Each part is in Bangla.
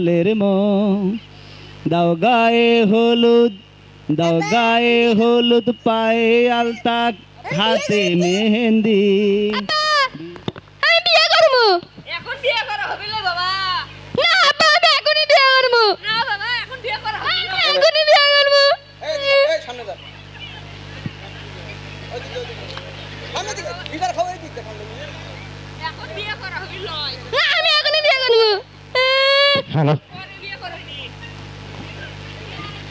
ফুলের মন দাও গায়ে হলুদ দাও গায়ে হলুদ পায়ে আলতা হাতে মেহেন্দি। আমি বিয়ে করব। এখন বিয়ে করা হবে না বাবা। না আব্বা আমি এখনই বিয়ে করব। না বাবা এখন বিয়ে করা হবে না। এখনই বিয়ে করব। এই, এই, সামনে যা। ওইদিকে, ওইদিকে। সামনে দিকে, বিবার খাওয়াই দিতে এখন বিয়ে করা হবে লয়। আমি এখনই বিয়ে করব। আহ, হ্যালো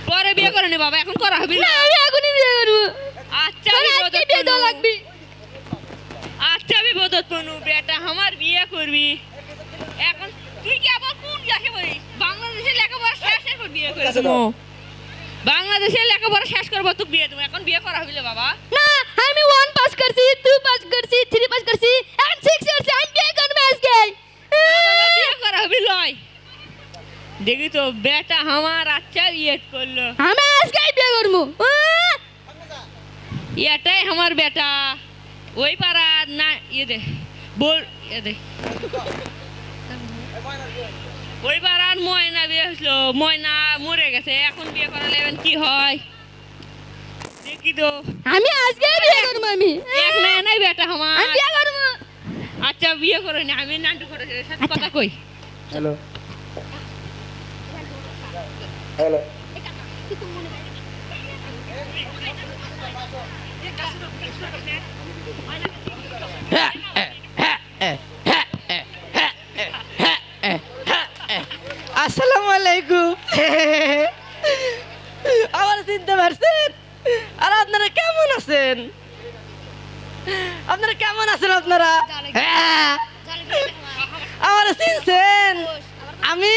পরে বিয়ে করে বাবা এখন করা হবে না। আমি এখনই বিয়ে করব। আচ্ছা আমি আজকে বিয়ে দেওয়া করব। লাগবে আচ্ছা আমি বদত করব বেটা আমার বিয়ে করবি। এখন তুই কি আবার কোন ক্লাসে পড়িস বাংলাদেশের লেখাপড়া পর বিয়ে করে দেবো। বাংলাদেশের লেখাপড়া শেষ করব তুই বিয়ে দেবো। এখন বিয়ে করা হবে বাবা। না আমি ওয়ান পাস করছি টু পাস করছি থ্রি পাস করছি এখন সিক্স করছি। আমি বিয়ে করব আজকে বিয়ে করা হবে লয়। দেখি তো বেটা আমার আচ্ছা বিয়ে করল। আমি আজকে বিয়ে করব। এটাই আমার বেটা। ওই পাড়ার না ইয়ে দে বল ইয়ে দে। ওই পাড়ার ময়না বিয়ে হয়েছিল। ময়না মরে গেছে এখন বিয়ে করালে এখন কি হয়? দেখি তো। আমি আজকে বিয়ে করব আমি। এক না নাই বেটা আমার। বিয়ে করব। আচ্ছা বিয়ে করে নি আমি নান্টু করে সাথে কথা কই? হ্যালো। হ্যালো। আসসালামু আলাইকুম আমার চিনতে পারছেন? আর আপনারা কেমন আছেন? আপনারা কেমন আছেন আপনারা? হ্যাঁ। আমার চিনছেন? আমি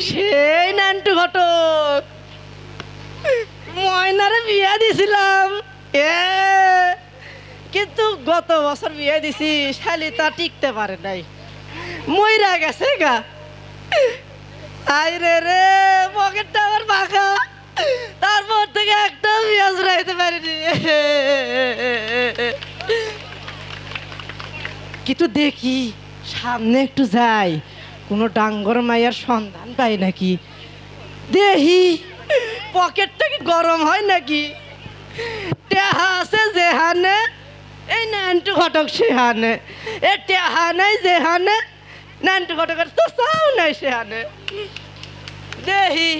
সেই নান্টু ঘটক। ময়নারে বিয়া দিছিলাম। এ, কিন্তু গত বছর বিয়ে দিছি, শালি তা টিকতে পারে নাই। মইরা গেছে গা। আই রে, পকেটটা আমার ফাঁকা তারপর থেকে একটা পেঁয়াজ রাইতে পারিনি। কিন্তু দেখি, সামনে একটু যাই। কোনো ডাঙ্গর মাইয়ার সন্ধান পাই নাকি? দেহি পকেটটা কি গরম হয় নাকি? টেহা আছে যেহানে এই নানটু ঘটক সেহানে। এ টেহা নাই যেহানে নানটু ঘটকের তো চাও নাই সেহানে। দেহি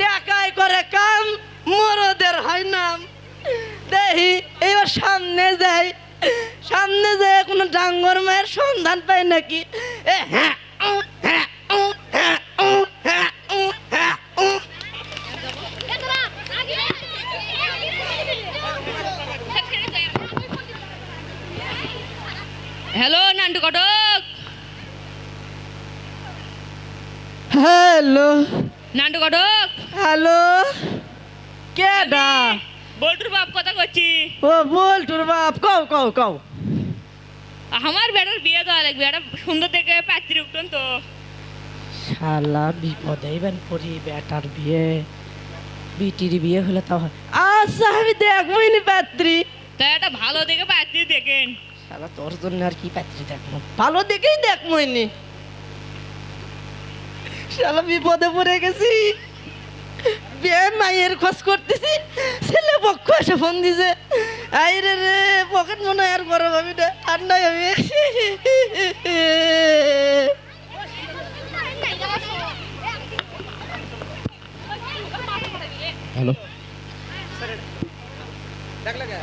টাকায় করে কাম মরদের হয় নাম। দেহি এবার সামনে যাই সামনে যায় কোনো ডাঙ্গর মায়ের সন্ধান পাই নাকি? এ হ্যাঁ, উঁ, হ্যাঁ, উঁ, হ্যাঁ, উঁ, হ্যাঁ, উঁ। নান্টু কটক। হ্যালো। নান্টু কটক। হ্যালো। কেডা? বল্টুর বাপ কথা করছি ও বল তোর বাপ কও কও কও। আমার বেটার বিয়ে দেওয়া লাগবে একটা সুন্দর দেখে পাত্রী উঠুন তো। শালা বিপদে এবার পড়ি বেটার বিয়ে। বিটির বিয়ে হলে তাও আচ্ছা আমি দেখবই নি পাত্রী তাই একটা ভালো দেখে পাত্রী দেখেন। শালা তোর জন্য আর কি পাত্রী দেখব? ভালো দেখেই দেখবই নি শালা বিপদে পড়ে গেছি। বিয়ে মাইয়ের খোঁজ করতেছি। ছেলে পক্ষ এসে ফোন দিছে। আই রে রে পকেট মনে হয় আর গরম আমি না নাই আমি হ্যালো দেখলে কে?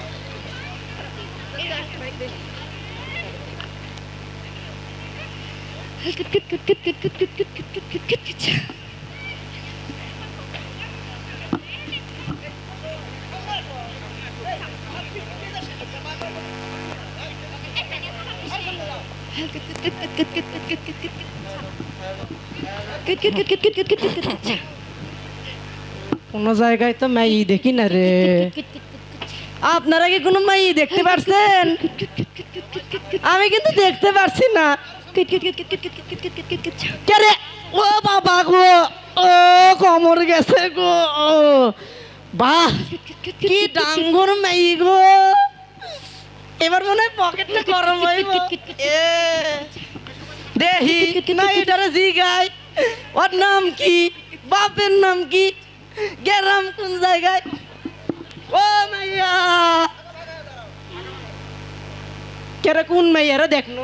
কোনো জায়গায় তো মাই দেখি না রে। আপনারা কি কোনো মাই দেখতে পারছেন? আমি কিন্তু দেখতে পারছি না। কে রে ও বাবা গো, ও কমর গেছে গো। বাহ, কি ডাঙ্গর মাই গো। এবার মনে হয় পকেটটা গরম হইব। এ, দেহি মাইটারে জিগায় ওর নাম কি? বাপের নাম কি? গেরাম কোন জায়গায়? ও মাইয়া। কেরে কোন মাইয়ারে দেখনো?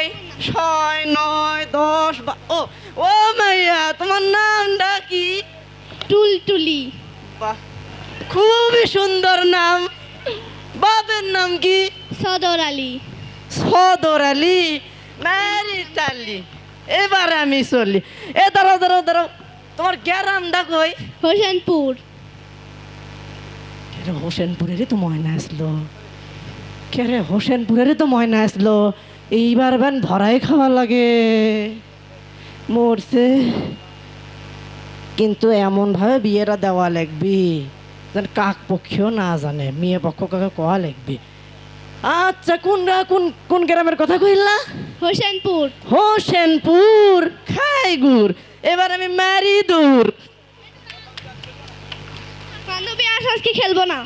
এই ছয় নয় দশ বা ও ও মাইয়া তোমার নামটা কি? টুলটুলি। বাহ খুবই সুন্দর নাম। বাপের নাম কি? সদর আলী। সদর আলী ম্যারিট আলী। এবার আমি চলি। এ দাঁড়াও দাঁড়াও দাঁড়াও। তোমার গ্যারামটা কই হোসেনপুর। রে হোসেনপুরেরই তো ময়না আসলো। কে রে হোসেনপুরেরই তো ময়না আসলো। এইবার ব্যান ভরাই খাওয়া লাগে। মরছে। কিন্তু এমনভাবে বিয়েটা দেওয়া লাগবি যেন কাক পক্ষেও না জানে মেয়ে পক্ষ কাকে কোয়া লাগবি। আচ্ছা কোন কোন কোন গ্রামের কথা কইলা? হোসেনপুর। হোসেনপুর খাইগুর এবার আমি মারি দূর। বান্ধবী আস আজকে খেলব না?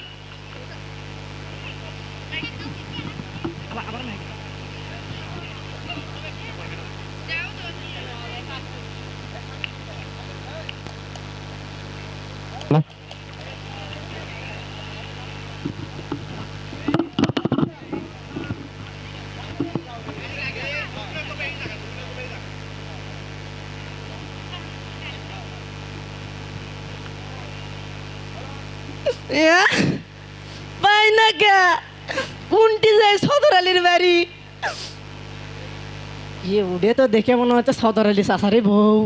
ইয়ে উড়ে তো দেখে মনে হচ্ছে সদর আলী চাষারে বউ।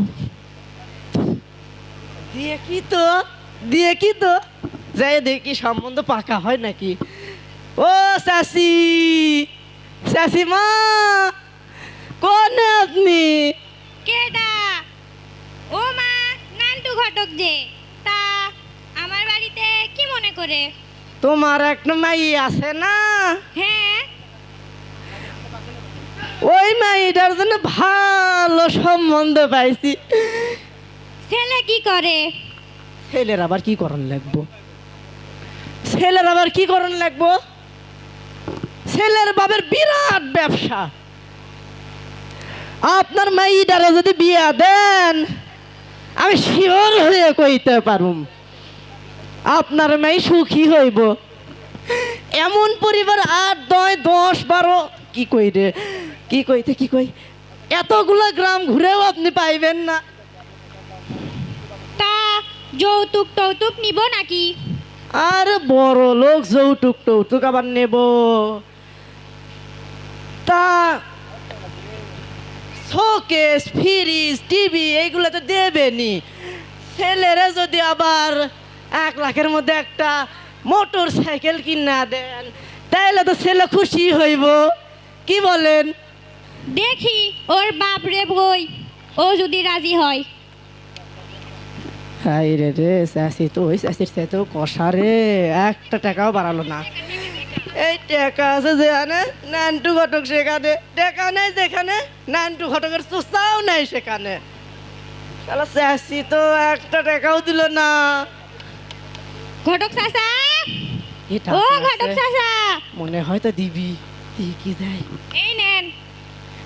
দিয়ে কি তো? দিয়ে কি তো? যাই দেখি সম্বন্ধ পাকা হয় নাকি। ও শাসি শাসি মা কোন আপনি? কেডা? ও মা নান্টু ঘটক যে। তা আমার বাড়িতে কি মনে করে? তোমার একটা মাই আছে না? হ্যাঁ ওই মাইটার জন্য ভালো সম্বন্ধ পাইছি। ছেলে কি করে? ছেলের আবার কি করণ লাগবো? ছেলের আবার কি করণ লাগবো? ছেলের বাবার বিরাট ব্যবসা। আপনার মাইটারে যদি বিয়া দেন আমি শিওর হয়ে কইতে পারুম আপনার মাই সুখী হইব। এমন পরিবার আট নয় দশ বারো কি কই রে কি কইতে কি কই? এতগুলা গ্রাম ঘুরেও আপনি পাইবেন না। তা যৌতুক টৌতুক নিব নাকি? আর বড় লোক যৌতুক টৌতুক আবার নেব। তা শোকেস ফ্রিজ টিভি এইগুলো তো দেবেনি ছেলেরা যদি আবার এক লাখের মধ্যে একটা মোটর সাইকেল কিনা দেন তাইলে তো ছেলে খুশি হইব। কি বলেন? দেখি ওর বাপ রে বই। ও যদি রাজি হয়। হাই রে রে চাষি তো ওই চাষির সে তো কষা রে একটা টাকাও বাড়ালো না। এই টাকা আছে যেখানে নানটু ঘটক সেখানে টাকা নেই যেখানে নানটু ঘটকের চুস্তাও নেই সেখানে। তাহলে চাষি তো একটা টাকাও দিল না। ঘটক এ ও ঘটক আছে। মনে হয় তো দিবি কি যায়? এই নেন।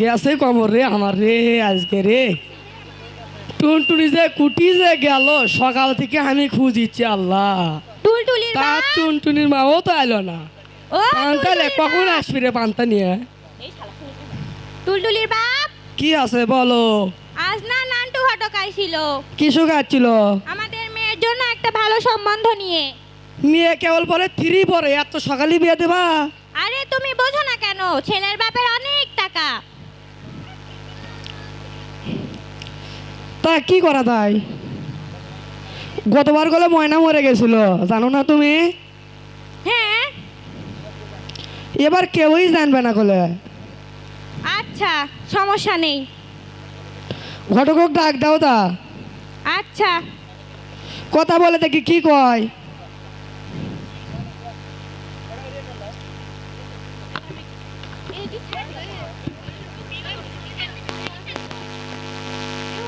গেছে কমর রে আমার রে আজকে রে। টুনটুনি যে কুটি যে গেল সকাল থেকে আমি খুঁজিচ্ছি আল্লাহ। টুলটুলির তার বাপ টুনটুনির মাও তো এলো না। ও পান্তালে কখন আসবি রে পান্তা নিয়ে? টুলটুলির বাপ? কি আছে বলো? আজ না নান্টু ঘটক আইছিল। কিছু খাচ্ছিল আমাদের মেয়ের জন্য একটা ভালো সম্বন্ধ নিয়ে। মেয়ে কেবল পরে থ্রি পরে এত সকালে বিয়ে দেবা? আরে তুমি বোঝো না কেন ছেলের বাপের অনেক টাকা। তা কি করা তাই গতবার গলে ময়না মরে গেছিল জানো না তুমি? হ্যাঁ। এবার কেউই জানবে না গলে। আচ্ছা আচ্ছা সমস্যা নেই। ঘটক ডাক দাও তা। আচ্ছা। কথা বলে দেখি কি কয়।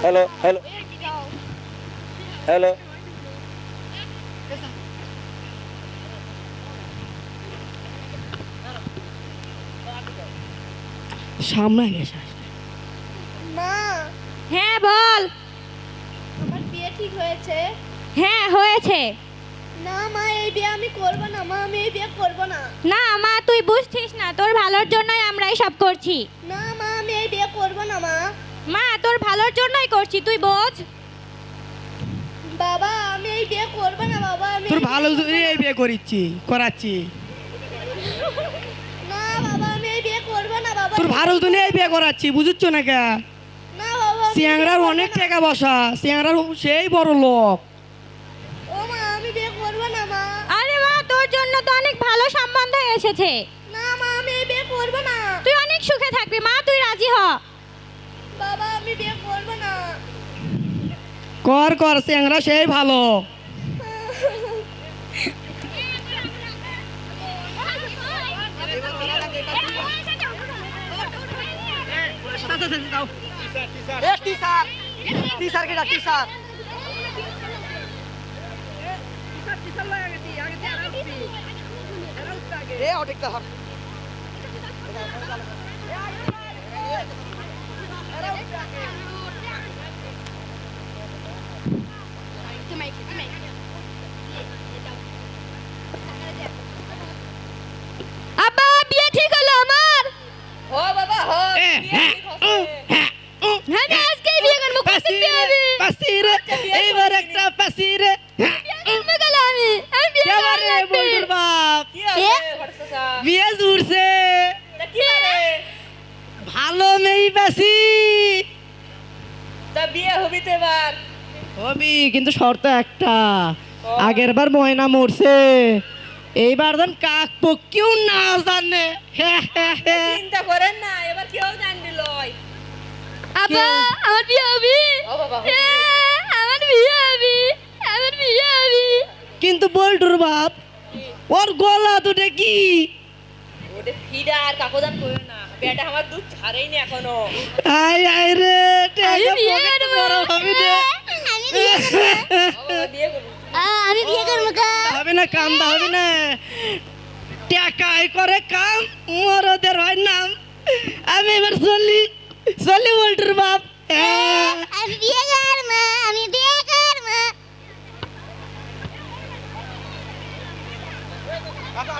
হ্যালো হ্যালো হ্যালো সামনে গেছে মা। হ্যাঁ বল। আমার বিয়ে ঠিক হয়েছে। হ্যাঁ হয়েছে। না মা এই বিয়ে আমি করব না। মা আমি এই বিয়ে করব না। না মা তুই বুঝছিস না। তোর ভালোর জন্যই আমরা এসব করছি। না মা আমি এই বিয়ে করব না মা। মা তোর ভালোর জন্যই করছি তুই বোঝ। বাবা আমি এই বিয়ে করব না বাবা আমি তোর ভালো জন্যই এই বিয়ে করিচ্ছি করাচ্ছি। না বাবা আমি এই বিয়ে করব না বাবা। তোর ভালো জন্য এই বিয়ে করাচ্ছি বুঝুচ্ছ না কে? না বাবা সিয়াংরার অনেক। টাকা বসা সিয়াংরার সেই বড় লোক। ও মা আমি বিয়ে করব না মা। আরে মা তোর জন্য তো অনেক ভালো সম্বন্ধ এসেছে। না মা আমি এই বিয়ে করব না। তুই অনেক সুখে থাকবি মা তুই রাজি হ। বাবা আমি বিয়ে করব না। কর কর সিয়াংরা সেই ভালো। এ টিচার টিচার কেটা টিচার এ অনেক তো হবে আব্বা বিয়ে ঠিক হলো আমার? ও বাবা হ্যাঁ, উ, আমি আজকে বিয়ে করব পাসি কতদিন রে, হবে পাসি রে, এইবার একটা পাসি রে। হ্যাঁ, করব গেল আমি আমি বিয়ে কে বারে, করব বন্ধুর বাপ? কি আছে ভরসা বিয়ে জুড়ছে তা কি করে ভালো মেয়ে পাসি তা বিয়ে হবি তো এবার হবি কিন্তু শর্ত একটা। আগের বার ময়না মরছে। এইবার যেন কাক পক্ষেও না জানে। হ্যাঁ, হ্যাঁ, হ্যাঁ। চিন্তা করেন না এবার কেউ জানবি লয়। আব্বা আমার বিয়ে হবে। ও বাবা আমার বিয়ে হবে। আমার বিয়ে হবে। কিন্তু বল্টুর বাপ ওর গলা দুটো কি? ওটা ফিডা আর কাকদান করো না। বেটা আমার দুধ ছাড়েই না এখনও। আয় আয় রে আমি টাকা বিয়ে পকেটে বড় হবে রে আমি বিয়ে করব হবে না কামদা হবে না। টাকাই করে কাম মরদের হয় নাম। আমি এবার চলি চলি বল্টুর বাপ। আমি বিয়ে করব আমি বিয়ে করব। দি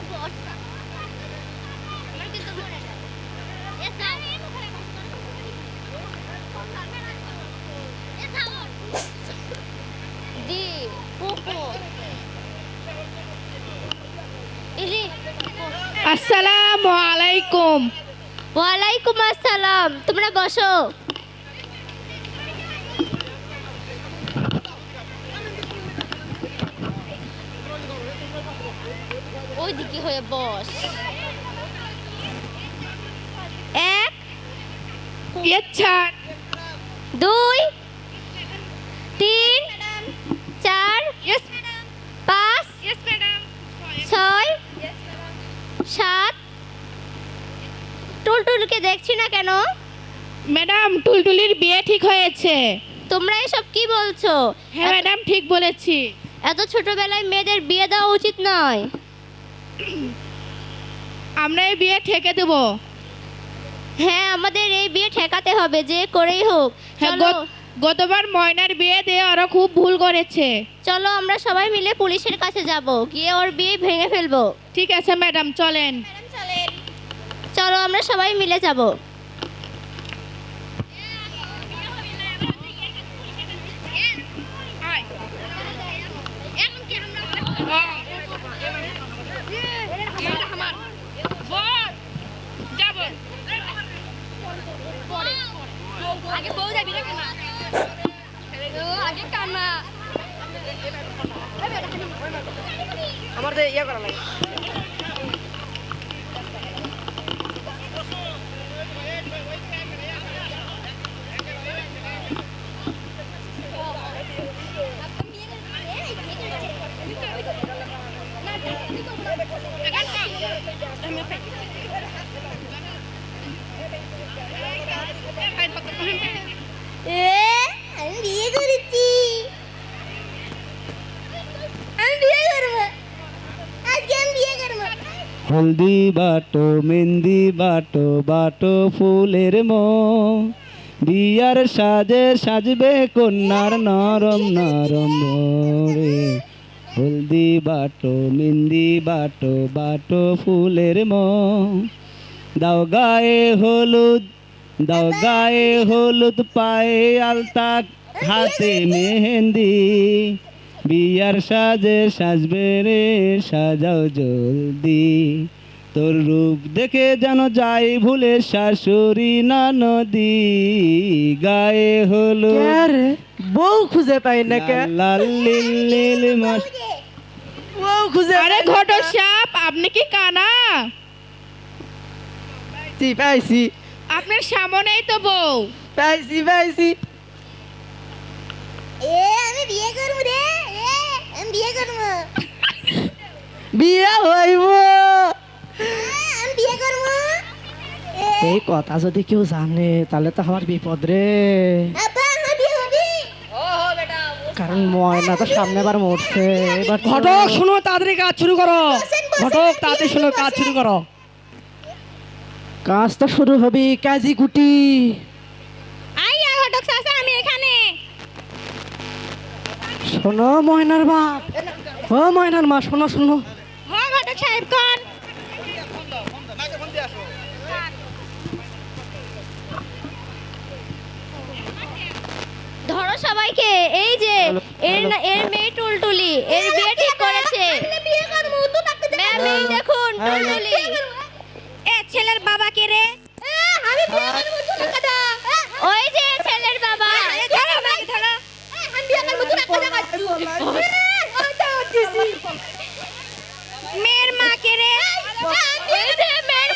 পোপো ইলি আসসালামু আলাইকুম। ওয়ালাইকুম আসসালাম। তোমরা বসো। ওইদিকে হয়ে বস এক আচ্ছা দুই তিন চার পাঁচ ছয় সাত। টুলটুলকে দেখছি না কেন? ম্যাডাম টুলটুলির বিয়ে ঠিক হয়েছে। তোমরা এসব কি বলছো? হ্যাঁ ম্যাডাম ঠিক বলেছি। এত ছোটবেলায় মেয়েদের বিয়ে দেওয়া উচিত নয়। আমরা এই বিয়ে ঠেকে দেবো। হ্যাঁ আমাদের এই বিয়ে ঠেকাতে হবে যে করেই হোক। হ্যাঁ চলো। গত- গতবার ময়নার বিয়ে দিয়ে ওরা খুব ভুল করেছে। চলো আমরা সবাই মিলে পুলিশের কাছে যাব গিয়ে ওর বিয়ে ভেঙে ফেলব। ঠিক আছে ম্যাডাম চলেন। চলো আমরা সবাই মিলে যাব। Amor de Diego. হলদি বাটো মেহেন্দি বাটো বাটো ফুলের ম বিয়ার সাজে সাজবে কন্যার নরম নরম রে হলদি বাটো মেহেন্দি বাটো বাটো ফুলের ম দাও গায়ে হলুদ, দাও গায়ে হলুদ পায়ে আলতা, হাতে মেহেন্দি। বিয়ার সাজে সাজবে রে সাজাও জলদি। তোর রূপ দেখে যেন যাই ভুলে শাশুড়ি না নদী। গায়ে হলো বউ খুঁজে পাই না কে? লাল লিল লিল মাস বউ খুঁজে আরে ঘটক সাপ আপনি কি কানা? পাইছি পাইছি। আপনার সামনেই তো বউ। পাইছি পাইছি। এ আমি বিয়ে করব রে। বিয়ে করব। বিয়ে হইব। আমি বিয়ে করব। এই কথা যদি কেউ জানে তাহলে তো আমার বিপদ রে। কারণ ময়না তো সামনে বার মরছে। এবার ঘটক শুনো তাড়াতাড়ি কাজ শুরু করো। ঘটক তাড়াতাড়ি শুনো কাজ শুরু করো। কাজ তো শুরু হবে কাজী কুটি আইয়া ঘটক চাচা আমি এখানে শোনো ময়নার বাপ ও ময়নার মা শোনো শোনো। হ্যাঁ সাহেব কোন? ধরো সবাইকে এই যে এর এর মেয়ে টুলটুলি এর বিয়ে ঠিক করেছে। ম্যাম এই দেখুন টুলটুলি। এ ছেলের বাবা কে রে আমি বিয়ে করব ওই যে ছেলের বাবা ধরো আমাকে ধরো আমি বিয়ে করব তো টাকা দাও মেয়ের মাকে রে মেয়ের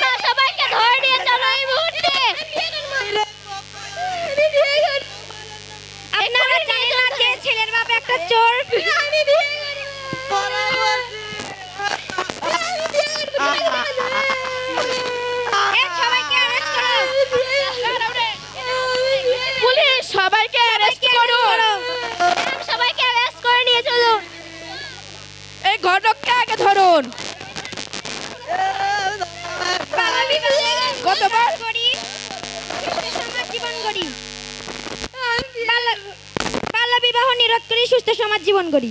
ছেলের বাপ একটা চোর আমি বিয়ে সবাইকে অ্যারেস্ট করো পুলিশ সবাইকে অ্যারেস্ট করো সবাইকে অ্যারেস্ট করে নিয়ে চলো এই আগে ধরুন। কতবার বাল্য বিবাহ নিরোধ করি সুস্থ সমাজ জীবন করি।